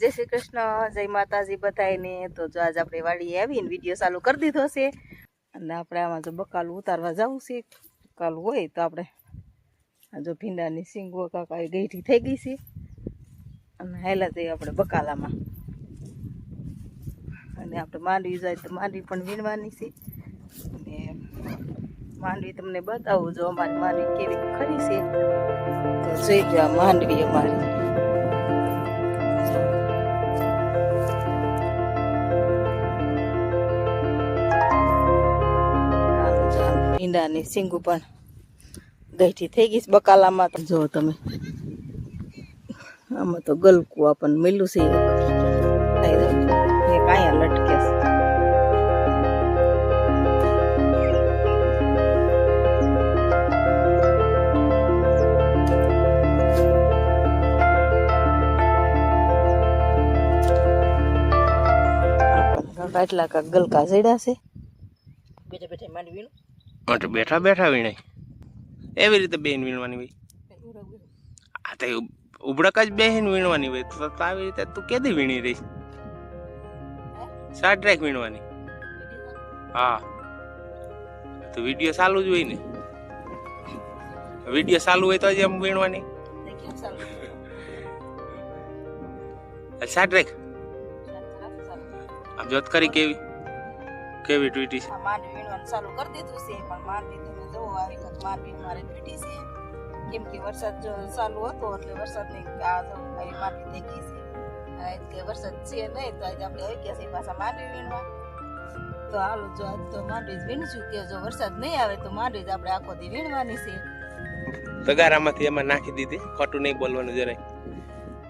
જય શ્રી કૃષ્ણ, જય માતાજી બધાને તો જો આજે આપણે વાડીએ આવીને વીડિયો ચાલુ કરી દીધો છે. અને આપણે આમાં જો બકાલું ઉતારવા જવું છે. બકાલું હોય તો આપણે જો ભીંડાની સિંગો કાકા એ ગઈઠી થઈ ગઈ છે. અને હેલા જઈએ આપણે બકાલામાં. અને આપણે માંડવી જાય તો માંડવી પણ વીણવાની છે. અને માંડવી તમને બતાવું જો અમારી માંડવી કેવી ખરી છે. તો જોઈ જો માંડવી અમારી. ભીંડાની સિંગુ પણ ગઈઠી થઈ ગઈ બકાલામાં તો. જો તમે આમાં તો ગલકું આપણને મળ્યું છે એક. અહીંયા લટકે છે. એટલા કાંક ગલકા જડ્યા છે. બેઠા બેઠા માંડી વીણું માટે બેઠા બેઠા વીણાય. એવી રીતે બેન વીણવાની હોય. આ તો ઉબડક જ બેહીને વીણવાની હોય. તો આવી રીતે તું કેદી વીણી રહી? સાઠ રાખ વીણવાની. હા. તો વીડિયો ચાલુ જ હોય ને. વીડિયો ચાલુ હોય તો જ એમ વીણવાની. કેમ ટ્રેક આમ જોત કરી કેવી કેવી ટ્વીટી છે? આ માંડવી વીણવાનું ચાલુ કરી દીધું છે પણ માંડવી તમે જોવો આવી વખત માંડવી મારે ટ્વીટી છે. કેમ કે વરસાદ ચાલુ હતો એટલે વરસાદની આ જો આવી માંડવી થઈ ગઈ છે. આજ કે વરસાદ છે નહીં તો આજે આપણે આવી ગયા છે પાછા માંડવી વીણવા? તો હાલો જો આજ તો માંડવી જ વીણશું કે જો વરસાદ નહીં આવે તો માંડવી જ આપણે આખો દી વીણવાની છે. તગારામાંથી એમાં નાખી દીધી ખોટું નહીં બોલવાનું જરાય.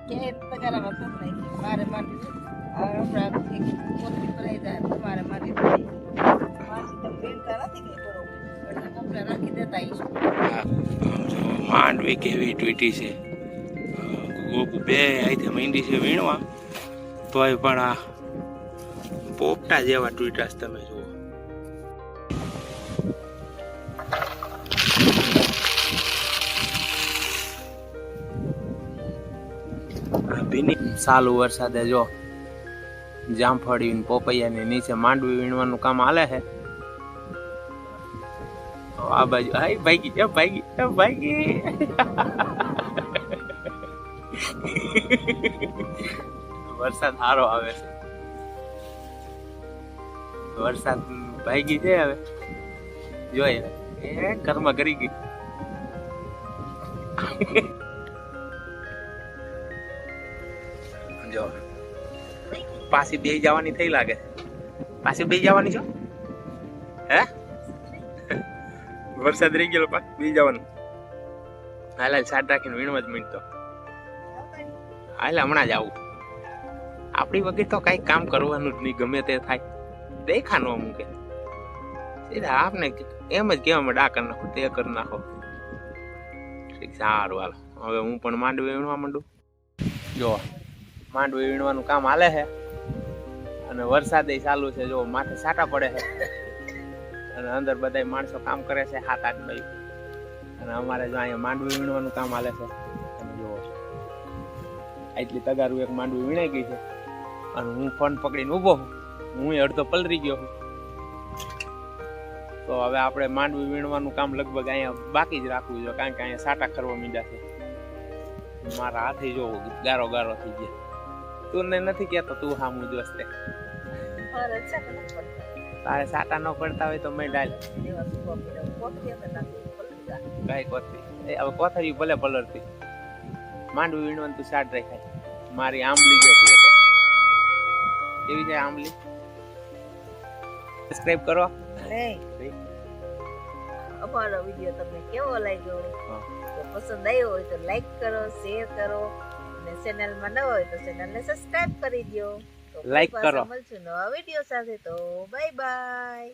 કે તગારામાં નાખી મારે માંડવી કેવી ટ્વીટી છે. ગોપુ બે અહીંથી મીંડી છે વીણવા. તોય પણ આ પોપટા જેવા ટ્વીટાસ તમે જુઓ. ભીની વરસાદે જો જામફળી ને પોપૈયાની નીચે માંડવી વીણવાનું કામ હાલે છે. આ બાજુ હાય ભાગી એ ભાગી એ ભાગી વરસાદ સારો આવે છે વરસાદ ભાગી છે હવે જોઈએ એ કર્મ કરી ગઈ જો પાછી બે જવાની થઈ લાગે પાછી બે જવાની છો હે વરસાદ રહી ગયેલો પાક બી જવાનું. હાલ હાલ સાત રાખીને વીણવા જ મીણતો. હાલ હમણાં જ આવું. આપણી વગર તો કઈ કામ કરવાનું જ નહીં ગમે તે થાય. દેખાનું ન સીધા આપને એમ જ કહેવામાં ડા કરી નાખો તે કરી નાખો. સારું હાલ. હવે હું પણ માંડવી વીણવા માંડું. જો. માંડવી વીણવાનું કામ હાલે છે. અને વરસાદ ચાલુ છે જો માથે સાટા પડે છે. અને અંદર બધા માણસો કામ કરે છે સાત આઠ ભાઈ. અને અમારે જો અહીંયા માંડવી વીણવાનું કામ હાલે છે. તમે જુઓ. આટલી તગારું એક માંડવી વીણાઈ ગઈ છે. અને હું ફોન પકડીને ઊભો હું હું અડધો પલરી ગયો તો હવે આપણે માંડવી વીણવાનું કામ લગભગ અહીંયા બાકી જ રાખવું જોઈએ, કારણ કે અહીંયા સાટા ખરવા મીંડા છે. મારા હાથે જો ગારો ગારો થઈ ગયા. તું નથી કહેતો, તું હામું જોસ્તે તારે સાટા ન પડતા હોય તો મેં ડાલ. કઈ એ હવે કોથરી ભલે પલરતી માંડવી વીણવાનું તું સાટ રાખાય મારી આંબલી જો તું એકવાર. કેવી છે આંબલી? સબસ્ક્રાઇબ કરો. અમારો વીડિયો તમને કેવો લાગ્યો. પસંદ આવ્યો હોય તો લાઈક કરો શેર કરો. અને ચેનલમાં ન હોય તો ચેનલને સબસ્ક્રાઇબ કરી દો Like કરો. મળશું નવા વીડિયો સાથે તો બાય બાય